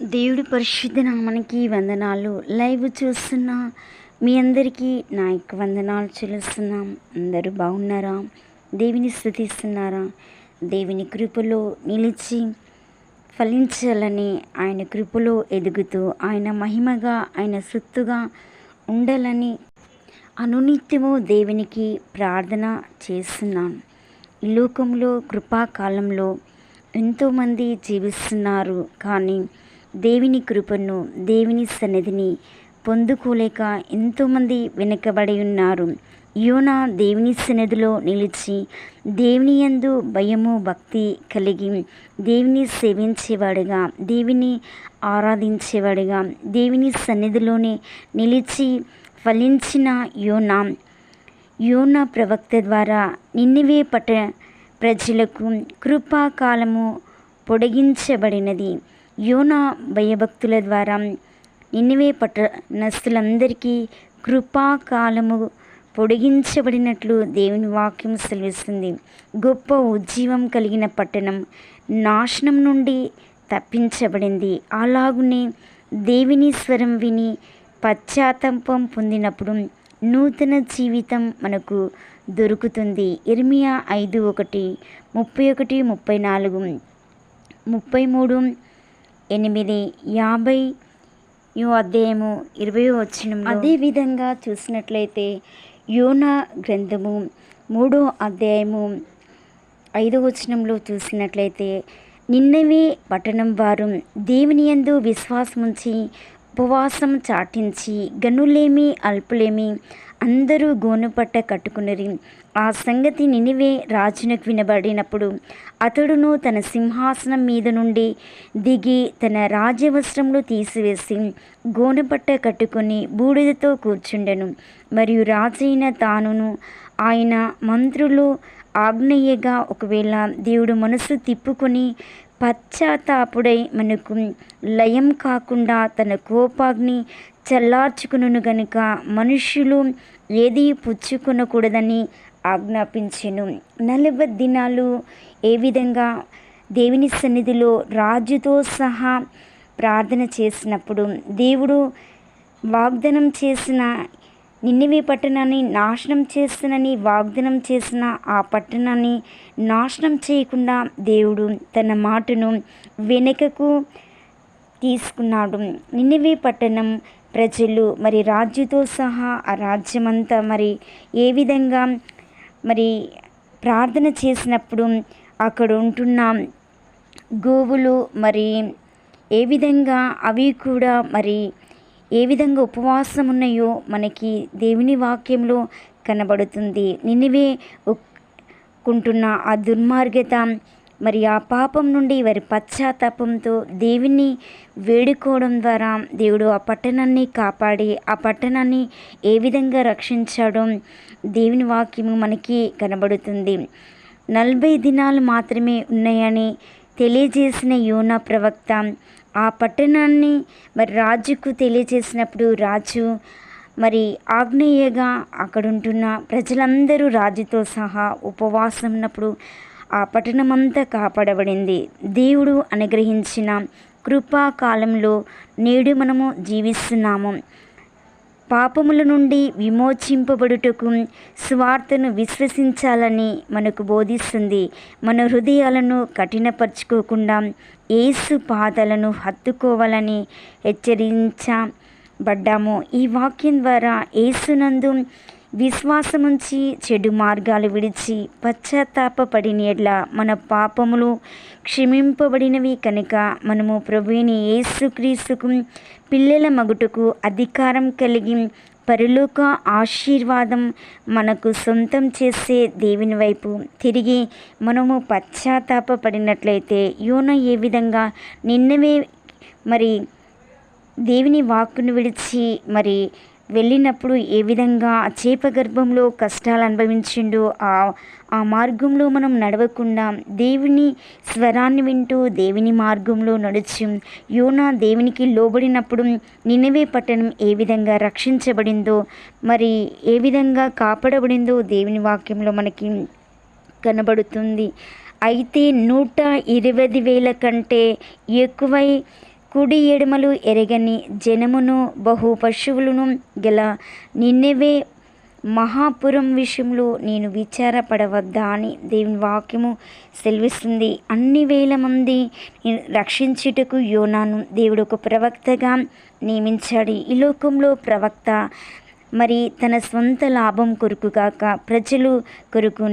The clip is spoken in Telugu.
దేవుడి పరిశుద్ధ నామానికి వందనాలు. లైవ్ చూస్తున్న మీ అందరికీ నా యొక్క వందనాలు చెల్లిస్తున్నాం. అందరూ బాగున్నారా? దేవుని స్థుతిస్తున్నారా? దేవుని కృపలో నిలిచి ఫలించాలని ఆయన కృపలో ఎదుగుతూ ఆయన మహిమగా ఆయన సొత్తుగా ఉండాలని అనునిత్యము దేవునికి ప్రార్థన చేస్తున్నాను ఈ లోకంలో కృపాకాలంలో ఎంతోమంది జీవిస్తున్నారు కానీ దేవుని కృపను దేవుని సన్నిధిని పొందుకోలేక ఎంతోమంది వెనుకబడి ఉన్నారు. యోన దేవుని సన్నిధిలో నిలిచి దేవుని యందు భయము భక్తి కలిగి దేవుని సేవించేవాడుగా దేవుని ఆరాధించేవాడుగా దేవుని సన్నిధిలోనే నిలిచి ఫలించిన యోనా. యోనా ప్రవక్త ద్వారా నిన్నవే పట ప్రజలకు కృపాకాలము పొడిగించబడినది. యోనా భయభక్తుల ద్వారా నిన్నవే పట్టణస్తులందరికీ కృపాకాలము పొడిగించబడినట్లు దేవుని వాక్యం సెలవిస్తుంది. గొప్ప ఉజ్జీవం కలిగిన పట్టణం నాశనం నుండి తప్పించబడింది. అలాగునే దేవుని స్వరం విని పశ్చాత్తాపం పొందినప్పుడు నూతన జీవితం మనకు దొరుకుతుంది. ఇర్మియా ఐదు ఒకటి ముప్పై ఒకటి ముప్పై నాలుగు ముప్పై మూడు ఎనిమిది యాభై యో అధ్యాయము ఇరవై వచ్చిన అదే విధంగా చూసినట్లయితే యోనా గ్రంథము మూడో అధ్యాయము ఐదో వచనంలో చూసినట్లయితే నిన్నవే పట్టణం వారు దేవుని యందు విశ్వాసముంచి ఉపవాసం చాటించి గనులేమి అల్పులేమి అందరూ గోనుపట్ట కట్టుకునిరి ఆ సంగతి నినివే రాజునకు వినబడినప్పుడు అతడును తన సింహాసనం మీద నుండి దిగి తన రాజ్యవస్త్రములు తీసివేసి గోనుపట్ట కట్టుకొని బూడిదతో కూర్చుండెను. మరియు రాజైన తానును ఆయన మంత్రులు ఆగ్నేయగా ఒకవేళ దేవుడు మనసు తిప్పుకొని పశ్చాత్తాపుడై మనకు లయం కాకుండా తన కోపాగ్ని చల్లార్చుకును గనుక మనుష్యులు ఏది పుచ్చుకొనకూడదని ఆజ్ఞాపించెను. నలభై దినాలు ఏ విధంగా దేవుని సన్నిధిలో రాజుతో సహా ప్రార్థన చేసినప్పుడు దేవుడు వాగ్దానం చేసిన నిన్నవి పట్టణాన్ని నాశనం చేస్తునని వాగ్దానం చేసిన ఆ పట్టణాన్ని నాశనం చేయకుండా దేవుడు తన మాటను వెనుకకు తీసుకున్నాడు. నిన్నవి పట్టణం ప్రజలు మరి రాజుతో సహా ఆ రాజ్యమంతా మరి ఏ విధంగా మరి ప్రార్థన చేసినప్పుడు అక్కడ ఉంటున్న గోవులు మరి ఏ విధంగా అవి కూడా మరి ఏ విధంగా ఉపవాసం ఉన్నాయో మనకి దేవుని వాక్యంలో కనబడుతుంది. నిన్నవే కుంటున్న ఆ దుర్మార్గత మరి ఆ పాపం నుండి వారి పశ్చాత్తాపంతో దేవుని వేడుకోవడం ద్వారా దేవుడు ఆ పట్టణాన్ని కాపాడి ఆ పట్టణాన్ని ఏ విధంగా రక్షించాడో దేవుని వాక్యము మనకి కనబడుతుంది. నలభై దినాలు మాత్రమే ఉన్నాయని తెలియజేసిన యోనా ప్రవక్త ఆ పట్టణాన్ని మరి రాజుకు తెలియజేసినప్పుడు రాజు మరి ఆగ్నేయగా అక్కడుంటున్న ప్రజలందరూ రాజుతో సహా ఉపవాసం ఉన్నప్పుడు ఆ పట్టణమంతా కాపాడబడింది. దేవుడు అనుగ్రహించిన కృపాకాలంలో నేడు మనము జీవిస్తున్నాము. పాపముల నుండి విమోచింపబడుటకు స్వార్థను విశ్వసించాలని మనకు బోధిస్తుంది. మన హృదయాలను కఠినపరుచుకోకుండా ఏసు పాదాలను హత్తుకోవాలని హెచ్చరించబడ్డాము. ఈ వాక్యం ద్వారా ఏసునందు విశ్వాసముంచి చెడు మార్గాలు విడిచి పశ్చాత్తాపడిన ఎడ్ల మన పాపములు క్షమింపబడినవి కనుక మనము ప్రభుని యేసుక్రీస్తుకు పిల్లల మగుటకు అధికారం కలిగి పరలోక ఆశీర్వాదం మనకు సొంతం చేసే దేవుని వైపు తిరిగి మనము పశ్చాత్తాపడినట్లయితే యోన ఏ విధంగా నిన్నవే మరి దేవుని వాక్కును విడిచి మరి వెళ్ళినప్పుడు ఏ విధంగా చేప గర్భంలో కష్టాలు అనుభవించిండో ఆ ఆ మార్గంలో మనం నడవకుండా దేవుని స్వరాన్ని వింటూ దేవుని మార్గంలో నడుచు యోనా దేవునికి లోబడినప్పుడు నిన్నవే పట్టణం ఏ విధంగా రక్షించబడిందో మరి ఏ విధంగా కాపాడబడిందో దేవుని వాక్యంలో మనకి కనబడుతుంది. అయితే నూట ఇరవై వేల కంటే ఎక్కువై కుడి ఎడమలు ఎరగని జనమును బహు పశువులను గల నిన్నవే మహాపురం విషయంలో నేను విచారపడవద్దా అని దేవుని వాక్యము సెలవిస్తుంది. అన్ని వేల మంది రక్షించుటకు యోనాను దేవుడు ఒక ప్రవక్తగా నియమించాడు. ఈ లోకంలో ప్రవక్త మరి తన సొంత లాభం కొరకు కాక ప్రజలు కొరకు